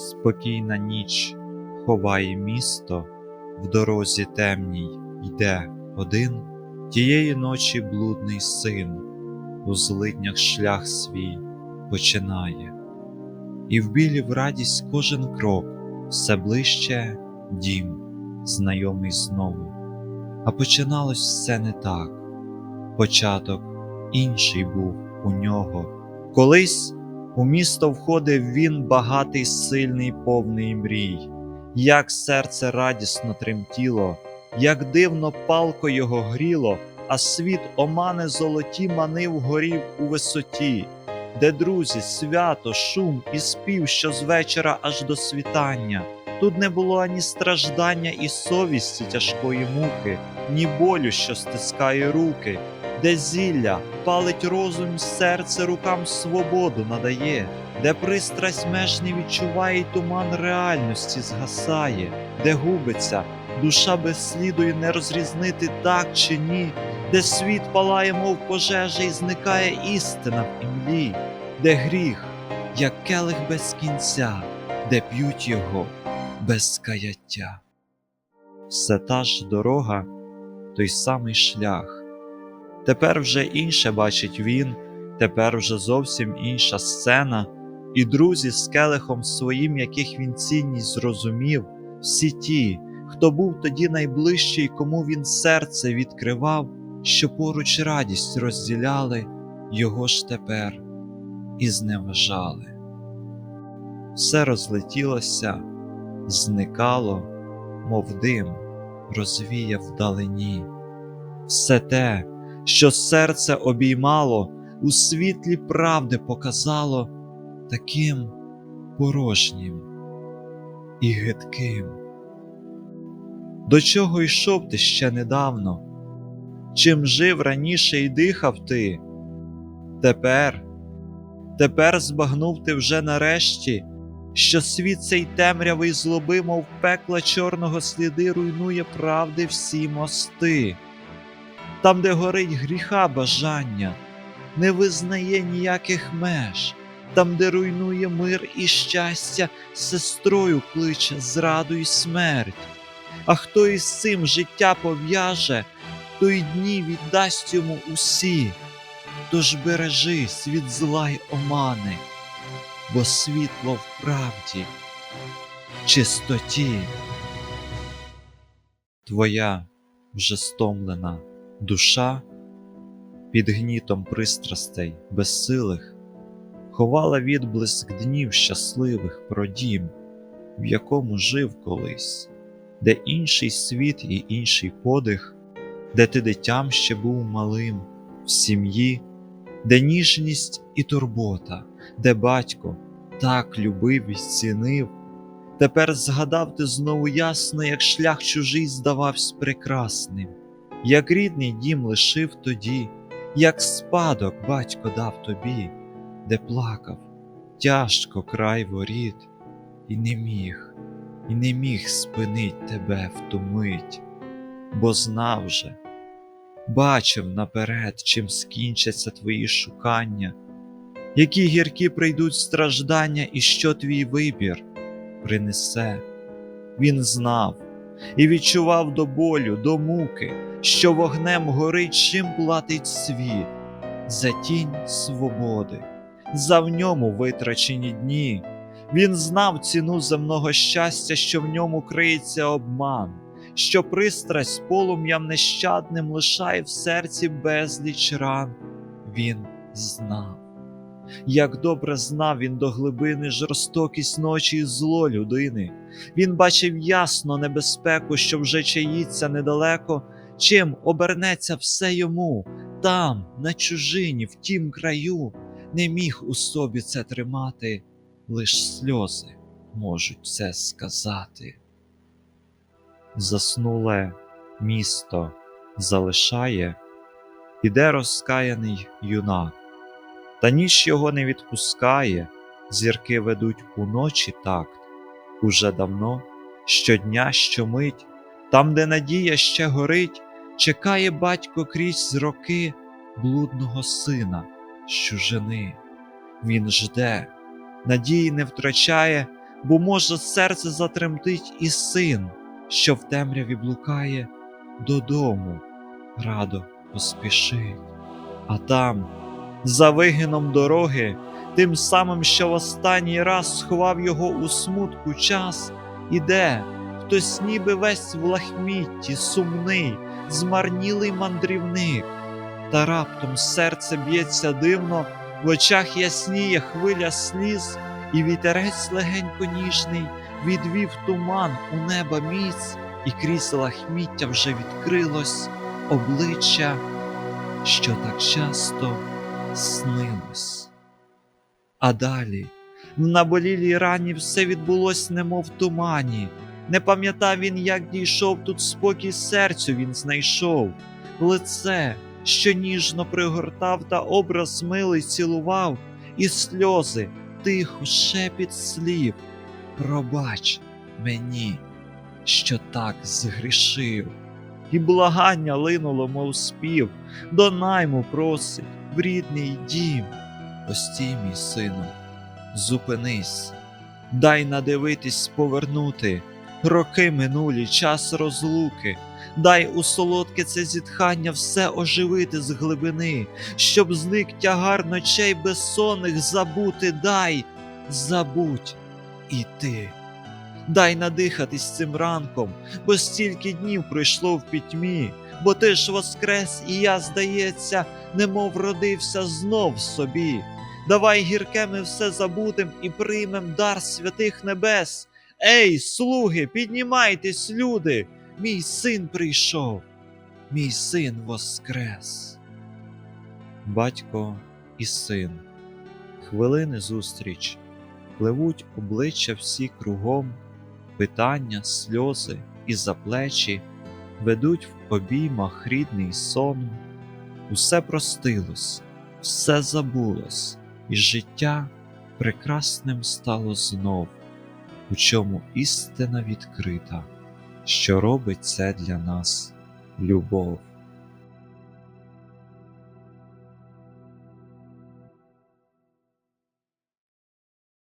Спокійна ніч ховає місто, в дорозі темній йде один, тієї ночі блудний син, у злиднях шлях свій починає, і в білі в радість кожен крок все ближче дім, знайомий знову. А починалось все не так. Початок інший був у нього. Колись у місто входив він багатий, сильний, повний мрій, як серце радісно тремтіло, як дивно палко його гріло, а світ омани золоті манив горів у висоті, де друзі, свято, шум і спів, що з вечора аж до світання. Тут не було ані страждання і совісті тяжкої муки, ні болю, що стискає руки, де зілля палить розум, серце рукам свободу надає, де пристрасть меж не відчуває, й туман реальності згасає, де губиться, душа без сліду і не розрізнити так чи ні, де світ палає, мов пожежа, і зникає істина в імлі, де гріх, як келих без кінця, де п'ють його без каяття. Все та ж дорога, той самий шлях. Тепер вже інше бачить він, тепер вже зовсім інша сцена, і друзі з келихом своїм, яких він цінність зрозумів, всі ті, хто був тоді найближчий, кому він серце відкривав, що поруч радість розділяли, його ж тепер і зневажали. Все розлетілося, зникало, мов дим, розвіяв вдалині. Все те, що серце обіймало, у світлі правди показало таким порожнім і гидким. До чого йшов ти ще недавно? Чим жив раніше і дихав ти? Тепер, тепер збагнув ти вже нарешті, що світ цей темрявий злоби, мов пекла чорного сліди, руйнує правди всі мости там, де горить гріха бажання, не визнає ніяких меж, там, де руйнує мир і щастя, сестрою кличе зраду й смерть. А хто із цим життя пов'яже, той дні віддасть йому усі. Тож бережись від зла й омани, бо світло в правді, чистоті. Твоя вже стомлена душа під гнітом пристрастей безсилих ховала відблиск днів щасливих про дім, в якому жив колись, де інший світ і інший подих, де ти дитям ще був малим, в сім'ї, де ніжність і турбота, де батько так любив і цінив. Тепер згадав ти знову ясно, як шлях чужий здавався прекрасним як рідний дім лишив тоді, як спадок батько дав тобі, де плакав тяжко край воріт, і не міг, і не міг спинить тебе в ту мить, бо знав же, бачив наперед, чим скінчаться твої шукання, які гіркі прийдуть страждання, і що твій вибір принесе. Він знав і відчував до болю, до муки, що вогнем горить, чим платить світ, за тінь свободи, за в ньому витрачені дні. Він знав ціну земного щастя, що в ньому криється обман, що пристрасть полум'ям нещадним лишає в серці безліч ран. Він знав. Як добре знав він до глибини жорстокість ночі і зло людини, він бачив ясно небезпеку, що вже чаїться недалеко, чим обернеться все йому, там, на чужині, в тім краю, не міг у собі це тримати, лиш сльози можуть це сказати. Заснуле місто залишає, іде розкаяний юнак. Та ніч його не відпускає, зірки ведуть уночі такт, уже давно, щодня, щомить, там, де надія ще горить, чекає батько крізь роки блудного сина з. Він жде, надії не втрачає, бо може серце затремтить і син, що в темряві блукає додому, радо поспішить. А там, за вигином дороги, тим самим, що в останній раз сховав його у смутку час, іде хтось ніби весь в лахмітті, сумний, змарнілий мандрівник, та раптом серце б'ється дивно, в очах ясніє хвиля сліз, і вітерець легенько ніжний відвів туман у неба міць, і крізь лахміття вже відкрилось обличчя, що так часто снилось. А далі в наболілій рані все відбулось, немов в тумані. Не пам'ятав він, як дійшов тут спокій серцю він знайшов, лице, що ніжно пригортав та образ милий цілував, і сльози, тихо шепіт слів. Пробач мені, що так згрішив, і благання линуло, мов спів, до найму просить в рідний дім. Постій, мій сину, зупинись, дай надивитись повернути. Роки минулі, час розлуки, дай у солодке це зітхання все оживити з глибини, щоб зник тягар ночей безсонних забути, дай, забудь і ти. Дай надихатись цим ранком, бо стільки днів пройшло в пітьмі, бо ти ж воскрес, і я, здається, немов родився знов собі. Давай гірке ми все забудем і приймем дар святих небес. Ей, слуги, піднімайтесь, люди! Мій син прийшов, мій син воскрес. Батько і син. Хвилини зустріч. Пливуть обличчя всі кругом, питання, сльози і за плечі ведуть в обіймах рідний сон. Усе простилось, все забулось, і життя прекрасним стало знов у чому істина відкрита, що робить це для нас любов.